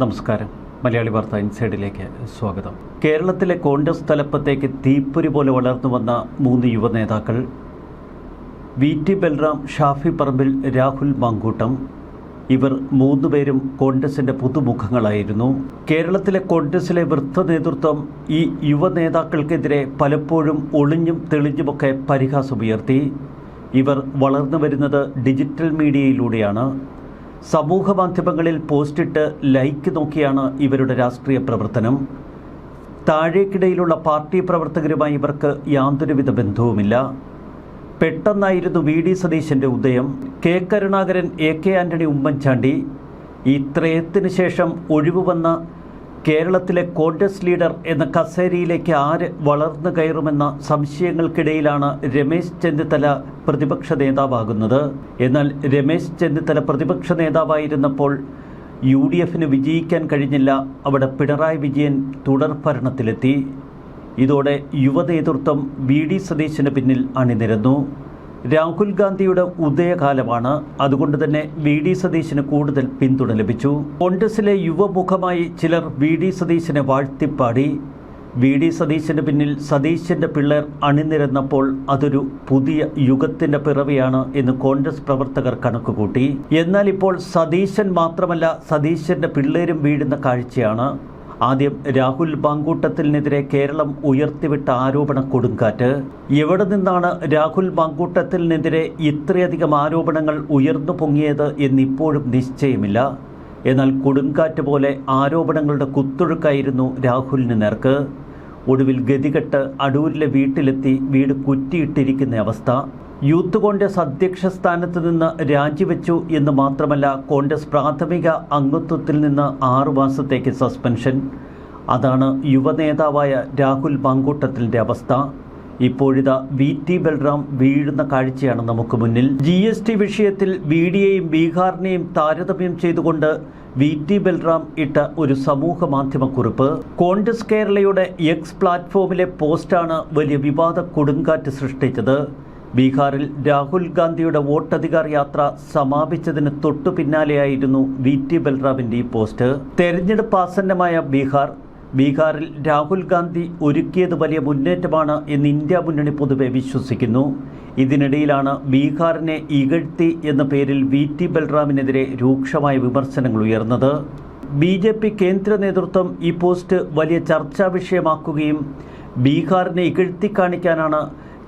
നമസ്കാരം. മലയാളി വാർത്ത ഇൻസൈഡിലേക്ക് സ്വാഗതം. കേരളത്തിലെ കോൺഗ്രസ് തലപ്പത്തേക്ക് തീപ്പൊരി പോലെ വളർന്നു വന്ന മൂന്ന് യുവ നേതാക്കൾ വി ടി ബൽറാം ഷാഫി പറമ്പിൽ രാഹുൽ മാങ്കൂട്ടം ഇവർ മൂന്നുപേരും കോൺഗ്രസിന്റെ പുതുമുഖങ്ങളായിരുന്നു. കേരളത്തിലെ കോൺഗ്രസിലെ വൃത്ത നേതൃത്വം ഈ യുവ നേതാക്കൾക്കെതിരെ പലപ്പോഴും ഒളിഞ്ഞും തെളിഞ്ഞുമൊക്കെ പരിഹാസമുയർത്തി. ഇവർ വളർന്നു വരുന്നത് ഡിജിറ്റൽ മീഡിയയിലൂടെയാണ്. സമൂഹ മാധ്യമങ്ങളിൽ പോസ്റ്റിട്ട് ലൈക്ക് നോക്കിയാണ് ഇവരുടെ രാഷ്ട്രീയ പ്രവർത്തനം. താഴേക്കിടയിലുള്ള പാർട്ടി പ്രവർത്തകരുമായി ഇവർക്ക് യാതൊരുവിധ ബന്ധവുമില്ല. പെട്ടെന്നായിരുന്നു വി ഡി സതീശന്റെ ഉദയം. K Karunakaran A K Antony Oommen Chandy. ഈ ശേഷം ഒഴിവ് വന്ന കേരളത്തിലെ കോൺഗ്രസ് ലീഡർ എന്ന കസേരയിലേക്ക് ആര് വളർന്നു കയറുമെന്ന സംശയങ്ങൾക്കിടയിലാണ് രമേശ് ചെന്നിത്തല പ്രതിപക്ഷ നേതാവാകുന്നത്. എന്നാൽ രമേശ് ചെന്നിത്തല പ്രതിപക്ഷ നേതാവായിരുന്നപ്പോൾ യു ഡി എഫിന് വിജയിക്കാൻ കഴിഞ്ഞില്ല. അവിടെ പിണറായി വിജയൻ തുടർ ഭരണത്തിലെത്തി. ഇതോടെ യുവനേതൃത്വം വി ഡി സതീശന് പിന്നിൽ അണിനിരന്നു. രാഹുൽ ഗാന്ധിയുടെ ഉദയകാലമാണ്. അതുകൊണ്ട് തന്നെ വി ഡി സതീശന് കൂടുതൽ പിന്തുണ ലഭിച്ചു. കോൺഗ്രസിലെ യുവമുഖമായി ചിലർ വി ഡി സതീശനെ വാഴ്ത്തിപ്പാടി. വി ഡി സതീശന് പിന്നിൽ സതീശന്റെ പിള്ളേർ അണിനിരന്നപ്പോൾ അതൊരു പുതിയ യുഗത്തിന്റെ പിറവിയാണ് എന്ന് കോൺഗ്രസ് പ്രവർത്തകർ കണക്കുകൂട്ടി. എന്നാൽ ഇപ്പോൾ സതീശൻ മാത്രമല്ല സതീശന്റെ പിള്ളേരും വീഴുന്ന കാഴ്ചയാണ്. ആദ്യം രാഹുൽ ബാങ്കൂട്ടത്തിനെതിരെ കേരളം ഉയർത്തിവിട്ട ആരോപണ കൊടുങ്കാറ്റ്. എവിടെ നിന്നാണ് രാഹുൽ ബാങ്കൂട്ടത്തിനെതിരെ ഇത്രയധികം ആരോപണങ്ങൾ ഉയർന്നു പൊങ്ങിയത് എന്നിപ്പോഴും നിശ്ചയമില്ല. എന്നാൽ കൊടുങ്കാറ്റ് പോലെ ആരോപണങ്ങളുടെ കുത്തൊഴുക്കായിരുന്നു രാഹുലിന് നേർക്ക്. ഒടുവിൽ ഗതികെട്ട് അടൂരിലെ വീട്ടിലെത്തി വീട് കുറ്റിയിട്ടിരിക്കുന്ന അവസ്ഥ. യൂത്ത് കോൺഗ്രസ് അധ്യക്ഷ സ്ഥാനത്ത് നിന്ന് രാജിവെച്ചു എന്ന് മാത്രമല്ല കോൺഗ്രസ് പ്രാഥമിക അംഗത്വത്തിൽ നിന്ന് ആറു മാസത്തേക്ക് സസ്പെൻഷൻ. അതാണ് യുവനേതാവായ രാഹുൽ പാങ്കൂട്ടത്തിന്റെ അവസ്ഥ. ഇപ്പോഴിതാ വി ടി ബൽറാം വീഴുന്ന കാഴ്ചയാണ് നമുക്ക് മുന്നിൽ. ജി എസ് ടി വിഷയത്തിൽ വി ഡിയെയും ബീഹാറിനെയും താരതമ്യം ചെയ്തുകൊണ്ട് വി ടി ബൽറാം ഇട്ട ഒരു സമൂഹ മാധ്യമക്കുറിപ്പ്. കോൺഗ്രസ് കേരളയുടെ എക്സ് പ്ലാറ്റ്ഫോമിലെ പോസ്റ്റാണ് വലിയ വിവാദ കൊടുങ്കാറ്റ് സൃഷ്ടിച്ചത്. ബീഹാറിൽ രാഹുൽ ഗാന്ധിയുടെ വോട്ടധികാർ യാത്ര സമാപിച്ചതിന് തൊട്ടു പിന്നാലെയായിരുന്നു വി ടി ബൽറാമിന്റെ ഈ പോസ്റ്റ്. തെരഞ്ഞെടുപ്പ് ആസന്നമായ ബീഹാർ ബീഹാറിൽ രാഹുൽ ഗാന്ധി ഒരുക്കിയത് വലിയ മുന്നേറ്റമാണ് എന്ന് ഇന്ത്യ മുന്നണി പൊതുവെ വിശ്വസിക്കുന്നു. ഇതിനിടയിലാണ് ബീഹാറിനെ ഇകഴ്ത്തി എന്ന പേരിൽ വി ടി ബൽറാമിനെതിരെ രൂക്ഷമായ വിമർശനങ്ങൾ ഉയർന്നത്. ബി ജെ പി കേന്ദ്ര നേതൃത്വം ഈ പോസ്റ്റ് വലിയ ചർച്ചാ വിഷയമാക്കുകയും ബീഹാറിനെ ഇകഴ്ത്തി കാണിക്കാനാണ്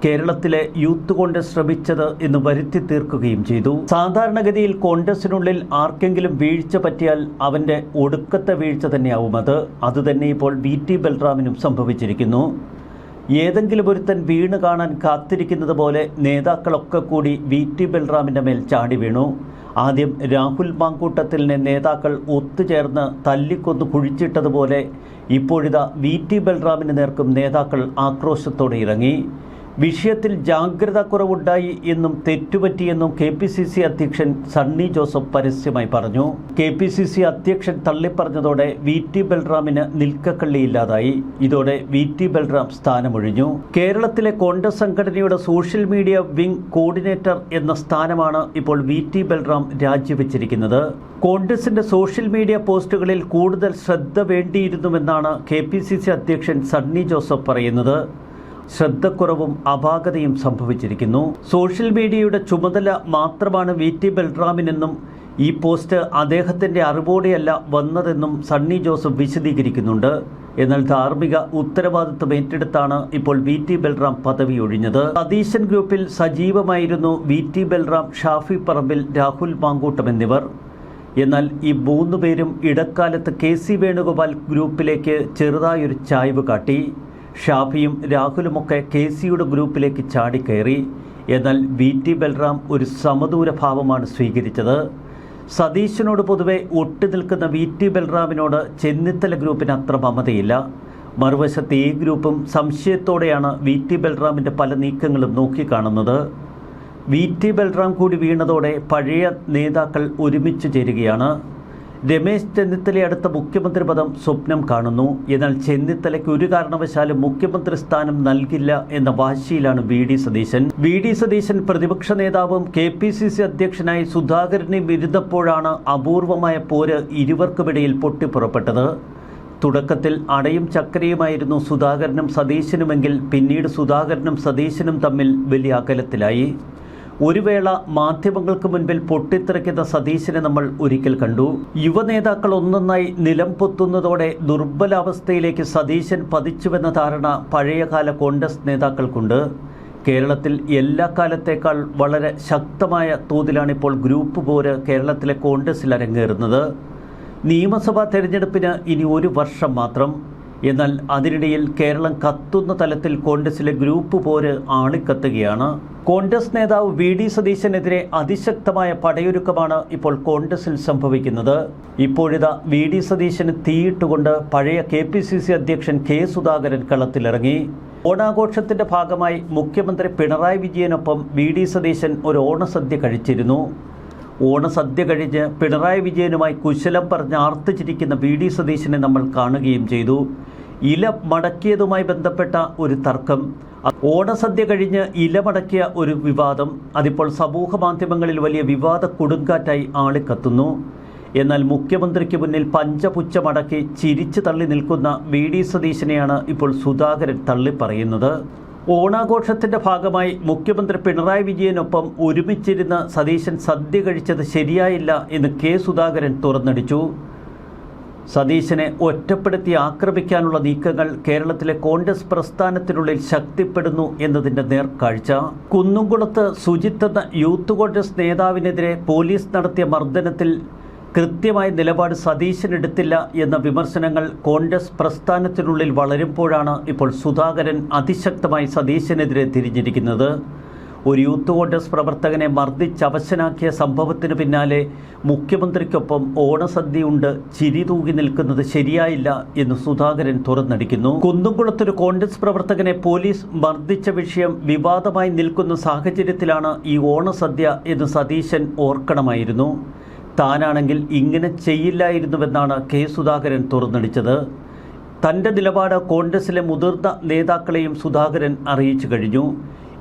കേരളത്തിലെ യൂത്ത് കോൺഗ്രസ് ശ്രമിച്ചത് എന്ന് വരുത്തി തീർക്കുകയും ചെയ്തു. സാധാരണഗതിയിൽ കോൺഗ്രസിനുള്ളിൽ ആർക്കെങ്കിലും വീഴ്ച പറ്റിയാൽ അവന്റെ ഒടുക്കത്തെ വീഴ്ച തന്നെയാവും അത്. അതുതന്നെ ഇപ്പോൾ വി ടി ബൽറാമിനും സംഭവിച്ചിരിക്കുന്നു. ഏതെങ്കിലും ഒരുത്തൻ വീണ് കാണാൻ കാത്തിരിക്കുന്നത് പോലെ നേതാക്കളൊക്കെ കൂടി വി ടി ബൽറാമിന്റെ മേൽ ചാടി വീണു. ആദ്യം രാഹുൽ മാങ്കൂട്ടത്തിലിനെ നേതാക്കൾ ഒത്തുചേർന്ന് തല്ലിക്കൊന്ന് കുഴിച്ചിട്ടതുപോലെ ഇപ്പോഴിതാ വി ടി ബൽറാമിന് നേർക്കും നേതാക്കൾ ആക്രോശത്തോടെ ഇറങ്ങി. വിഷയത്തിൽ ജാഗ്രത കുറവുണ്ടായി എന്നും തെറ്റുപറ്റിയെന്നും കെ പി സി സി അധ്യക്ഷൻ സണ്ണി ജോസഫ് പരസ്യമായി പറഞ്ഞു. കെ പി സി സി അധ്യക്ഷൻ തള്ളിപ്പറഞ്ഞതോടെ വി ടി ബൽറാമിന് നിൽക്കക്കള്ളിയില്ലാതായി. ഇതോടെ വി ടി ബൽറാം സ്ഥാനമൊഴിഞ്ഞു. കേരളത്തിലെ കോൺഗ്രസ് സംഘടനയുടെ സോഷ്യൽ മീഡിയ വിംഗ് കോർഡിനേറ്റർ എന്ന സ്ഥാനമാണ് ഇപ്പോൾ വി ടി ബൽറാം രാജിവെച്ചിരിക്കുന്നത്. കോൺഗ്രസിന്റെ സോഷ്യൽ മീഡിയ പോസ്റ്റുകളിൽ കൂടുതൽ ശ്രദ്ധ വേണ്ടിയിരുന്നുവെന്നാണ് കെ പി സി സി അധ്യക്ഷൻ സണ്ണി ജോസഫ് പറയുന്നത്. ശ്രദ്ധക്കുറവും അപാകതയും സംഭവിച്ചിരിക്കുന്നു. സോഷ്യൽ മീഡിയയുടെ ചുമതല മാത്രമാണ് വി ടി ബൽറാമിനെന്നും ഈ പോസ്റ്റ് അദ്ദേഹത്തിന്റെ അറിവോടെയല്ല വന്നതെന്നും സണ്ണി ജോസഫ് വിശദീകരിക്കുന്നുണ്ട്. എന്നാൽ ധാർമ്മിക ഉത്തരവാദിത്വം ഏറ്റെടുത്താണ് ഇപ്പോൾ വി ടി ബൽറാം പദവി ഒഴിഞ്ഞത്. സതീശൻ ഗ്രൂപ്പിൽ സജീവമായിരുന്നു വി ടി ബൽറാം ഷാഫി പറമ്പിൽ രാഹുൽ മാങ്കൂട്ടം എന്നിവർ. എന്നാൽ ഈ മൂന്നുപേരും ഇടക്കാലത്ത് കെ സി വേണുഗോപാൽ ഗ്രൂപ്പിലേക്ക് ചെറുതായൊരു ചായ്വ് കാട്ടി. ഷാഫിയും രാഹുലുമൊക്കെ കെ സിയുടെ ഗ്രൂപ്പിലേക്ക് ചാടിക്കയറി. എന്നാൽ വി ടി ബൽറാം ഒരു സമദൂര ഭാവമാണ് സ്വീകരിച്ചത്. സതീശനോട് പൊതുവെ ഒട്ടി നിൽക്കുന്ന വി ടി ബൽറാമിനോട് ചെന്നിത്തല ഗ്രൂപ്പിന് അത്ര മമതയില്ല. മറുവശത്ത് ഈ ഗ്രൂപ്പും സംശയത്തോടെയാണ് വി ടി ബൽറാമിന്റെ പല നീക്കങ്ങളും നോക്കിക്കാണുന്നത്. വി ടി ബൽറാം കൂടി വീണതോടെ പഴയ നേതാക്കൾ ഒരുമിച്ച് ചേരുകയാണ്. രമേശ് ചെന്നിത്തല അടുത്ത മുഖ്യമന്ത്രി പദം സ്വപ്നം കാണുന്നു. എന്നാൽ ചെന്നിത്തലയ്ക്ക് ഒരു കാരണവശാലും മുഖ്യമന്ത്രി സ്ഥാനം നൽകില്ല എന്ന വാശിയിലാണ് V D Satheesan. V D Satheesan പ്രതിപക്ഷ നേതാവും കെ പി സി സി അധ്യക്ഷനായി സുധാകരനെ വിരുദ്ധപ്പോഴാണ് അപൂർവമായ പോര് ഇരുവർക്കുമിടയിൽ പൊട്ടിപ്പുറപ്പെട്ടത്. തുടക്കത്തിൽ അടയും ചക്കരയുമായിരുന്നു സുധാകരനും സതീശനുമെങ്കിൽ പിന്നീട് സുധാകരനും സതീശനും തമ്മിൽ വലിയ അകലത്തിലായി. ഒരു വേള മാധ്യമങ്ങൾക്ക് മുൻപിൽ പൊട്ടിത്തെറിക്കുന്ന സതീശനെ നമ്മൾ ഒരിക്കൽ കണ്ടു. യുവനേതാക്കൾ ഒന്നൊന്നായി നിലം പൊത്തുന്നതോടെ ദുർബലാവസ്ഥയിലേക്ക് സതീശൻ പതിച്ചുവെന്ന ധാരണ പഴയകാല കോൺഗ്രസ് നേതാക്കൾക്കുണ്ട്. കേരളത്തിൽ എല്ലാ കാലത്തേക്കാൾ വളരെ ശക്തമായ തോതിലാണിപ്പോൾ ഗ്രൂപ്പ് പോര് കേരളത്തിലെ കോൺഗ്രസിൽ അരങ്ങേറുന്നത്. നിയമസഭാ തെരഞ്ഞെടുപ്പിന് ഇനി ഒരു വർഷം മാത്രം. എന്നാൽ അതിനിടയിൽ കേരളം കത്തുന്ന തലത്തിൽ കോൺഗ്രസിലെ ഗ്രൂപ്പ് പോര് ആളിക്കത്തുകയാണ് കോൺഗ്രസ് നേതാവ് വി ഡി സതീശനെതിരെ അതിശക്തമായ പടയൊരുക്കമാണ് ഇപ്പോൾ കോൺഗ്രസിൽ സംഭവിക്കുന്നത്. ഇപ്പോഴിതാ വി ഡി സതീശന് തീയിട്ടുകൊണ്ട് പഴയ കെ പി സി സി അധ്യക്ഷൻ കെ സുധാകരൻ കളത്തിലിറങ്ങി. ഓണാഘോഷത്തിന്റെ ഭാഗമായി മുഖ്യമന്ത്രി പിണറായി വിജയനൊപ്പം വി ഡി സതീശൻ ഒരു ഓണസദ്യ കഴിച്ചിരുന്നു. ഓണസദ്യ കഴിഞ്ഞ് പിണറായി വിജയനുമായി കുശലം പറഞ്ഞ് ആർത്തിച്ചിരിക്കുന്ന വി ഡി സതീശനെ നമ്മൾ കാണുകയും ചെയ്തു. ഇല മടക്കിയതുമായി ബന്ധപ്പെട്ട ഒരു തർക്കം. ഓണസദ്യ കഴിഞ്ഞ് ഇല മടക്കിയ ഒരു വിവാദം. അതിപ്പോൾ സമൂഹ മാധ്യമങ്ങളിൽ വലിയ വിവാദ കൊടുങ്കാറ്റായി ആളിക്കത്തുന്നു എന്നാൽ മുഖ്യമന്ത്രിക്ക് മുന്നിൽ പഞ്ചപുച്ഛമടക്കി ചിരിച്ചു തള്ളി നിൽക്കുന്ന വി ഡി സതീശനെയാണ് ഇപ്പോൾ സുധാകരൻ തള്ളിപ്പറയുന്നത് ഓണാഘോഷത്തിന്റെ ഭാഗമായി മുഖ്യമന്ത്രി പിണറായി വിജയനൊപ്പം ഒരുമിച്ചിരുന്ന സതീശൻ സദ്യ കഴിച്ചത് ശരിയായില്ല എന്ന് കെ സുധാകരൻ തുറന്നടിച്ചു. സതീശനെ ഒറ്റപ്പെടുത്തി ആക്രമിക്കാനുള്ള നീക്കങ്ങൾ കേരളത്തിലെ കോൺഗ്രസ് പ്രസ്ഥാനത്തിനുള്ളിൽ ശക്തിപ്പെടുന്നു എന്നതിന്റെ നേർക്കാഴ്ച. കുന്നുംകുളത്ത് സുജിത്ത് എന്ന യൂത്ത് കോൺഗ്രസ് നേതാവിനെതിരെ പോലീസ് നടത്തിയ മർദ്ദനത്തിൽ കൃത്യമായ നിലപാട് സതീശൻ എടുത്തില്ല എന്ന വിമർശനങ്ങൾ കോൺഗ്രസ് പ്രസ്ഥാനത്തിനുള്ളിൽ വളരുമ്പോഴാണ് ഇപ്പോൾ സുധാകരൻ അതിശക്തമായി സതീശനെതിരെ തിരിഞ്ഞിരിക്കുന്നത്. ഒരു യൂത്ത് കോൺഗ്രസ് പ്രവർത്തകനെ മർദ്ദിച്ചവശനാക്കിയ സംഭവത്തിന് പിന്നാലെ മുഖ്യമന്ത്രിക്കൊപ്പം ഓണസദ്യയുണ്ട് ചിരി തൂകി നിൽക്കുന്നത് ശരിയായില്ല എന്ന് സുധാകരൻ തുറന്നടിക്കുന്നു. കുന്നുംകുളത്തൊരു കോൺഗ്രസ് പ്രവർത്തകനെ പോലീസ് മർദ്ദിച്ച വിഷയം വിവാദമായി നിൽക്കുന്ന സാഹചര്യത്തിലാണ് ഈ ഓണസദ്യ എന്ന് സതീശൻ ഓർക്കണമായിരുന്നു. താനാണെങ്കിൽ ഇങ്ങനെ ചെയ്യില്ലായിരുന്നുവെന്നാണ് കെ സുധാകരൻ തുറന്നടിച്ചത്. തന്റെ നിലപാട് കോൺഗ്രസിലെ മുതിർന്ന നേതാക്കളെയും സുധാകരൻ അറിയിച്ചു കഴിഞ്ഞു.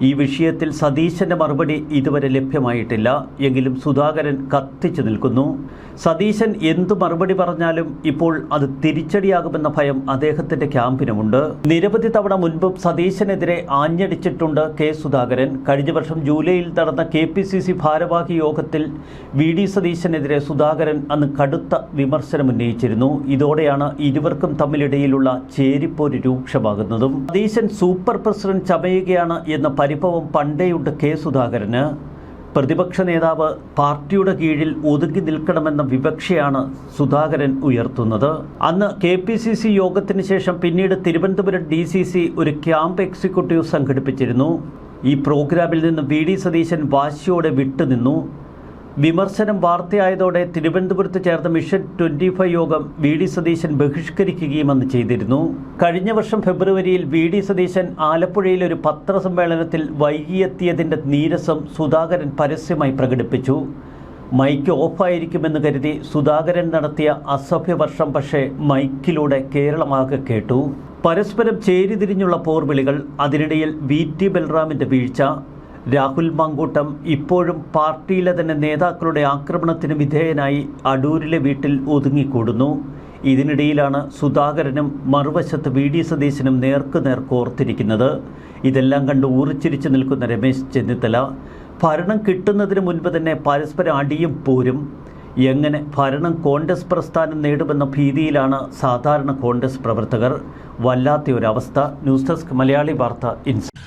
ഈ വിഷയത്തിൽ സതീശന്റെ മറുപടി ഇതുവരെ ലഭ്യമായിട്ടില്ല. എങ്കിലും സുധാകരൻ കത്തിച്ചു നിൽക്കുന്നു. സതീശൻ എന്തു മറുപടി പറഞ്ഞാലും ഇപ്പോൾ അത് തിരിച്ചടിയാകുമെന്ന ഭയം അദ്ദേഹത്തിന്റെ ക്യാമ്പിനുമുണ്ട്. നിരവധി തവണ മുൻപും സതീശനെതിരെ ആഞ്ഞടിച്ചിട്ടുണ്ട് കെ സുധാകരൻ. കഴിഞ്ഞ വർഷം ജൂലൈയിൽ നടന്ന കെ പി സി സി ഭാരവാഹി യോഗത്തിൽ വി ഡി സതീശനെതിരെ സുധാകരൻ അന്ന് കടുത്ത വിമർശനം ഉന്നയിച്ചിരുന്നു. ഇതോടെയാണ് ഇരുവർക്കും തമ്മിലിടയിലുള്ള ചേരിപ്പോര് രൂക്ഷമാകുന്നതും. സതീശൻ സൂപ്പർ പ്രസിഡന്റ് ചമയുകയാണ് എന്ന പരിഭവം പണ്ടേയുണ്ട് കെ സുധാകരന്. പ്രതിപക്ഷ നേതാവ് പാർട്ടിയുടെ കീഴിൽ ഒതുങ്ങി നിൽക്കണമെന്ന വിവക്ഷയാണ് സുധാകരൻ ഉയർത്തുന്നത്. അന്ന് കെ പി സി സി യോഗത്തിന് ശേഷം പിന്നീട് തിരുവനന്തപുരം ഡി സി സി ഒരു ക്യാമ്പ് എക്സിക്യൂട്ടീവ് സംഘടിപ്പിച്ചിരുന്നു. ഈ പ്രോഗ്രാമിൽ നിന്ന് വി ഡി സതീശൻ വാശിയോടെ വിട്ടുനിന്നു. വിമർശനം വാർത്തയായതോടെ തിരുവനന്തപുരത്ത് ചേർന്ന മിഷൻ ട്വന്റി ഫൈവ് യോഗം വി ഡി സതീശൻ ബഹിഷ്കരിക്കുകയും അന്ന് ചെയ്തിരുന്നു. കഴിഞ്ഞ വർഷം ഫെബ്രുവരിയിൽ വി ഡി സതീശൻ ആലപ്പുഴയിൽ ഒരു പത്രസമ്മേളനത്തിൽ വൈകിയെത്തിയതിന്റെ നീരസം സുധാകരൻ പരസ്യമായി പ്രകടിപ്പിച്ചു. മൈക്ക് ഓഫായിരിക്കുമെന്ന് കരുതി സുധാകരൻ നടത്തിയ അസഭ്യവർഷം പക്ഷേ മൈക്കിലൂടെ കേരളമാകെ കേട്ടു. പരസ്പരം ചേരിതിരിഞ്ഞുള്ള പോർവിളികൾ അതിനിടയിൽ വി ടി ബൽറാമിന്റെ വീഴ്ച രാഹുൽ മാങ്കൂട്ടം ഇപ്പോഴും പാർട്ടിയിലെ തന്നെ നേതാക്കളുടെ ആക്രമണത്തിന് വിധേയനായി അടൂരിലെ വീട്ടിൽ ഒതുങ്ങിക്കൂടുന്നു. ഇതിനിടയിലാണ് സുധാകരനും മറുവശത്ത് വി ഡി സതീശനും നേർക്കുനേർ കോർത്തിരിക്കുന്നത്. ഇതെല്ലാം കണ്ട് ഊറിച്ചിരിച്ചു നിൽക്കുന്ന രമേശ് ചെന്നിത്തല ഭരണം കിട്ടുന്നതിന് മുൻപ് തന്നെ പരസ്പരം അടിയും പോരും. എങ്ങനെ ഭരണം കോൺഗ്രസ് പ്രസ്ഥാനം നേടുമെന്ന ഭീതിയിലാണ് സാധാരണ കോൺഗ്രസ് പ്രവർത്തകർ. വല്ലാത്ത ഒരവസ്ഥ ന്യൂസ് ഡെസ്ക് മലയാളി വാർത്ത ഇൻസ്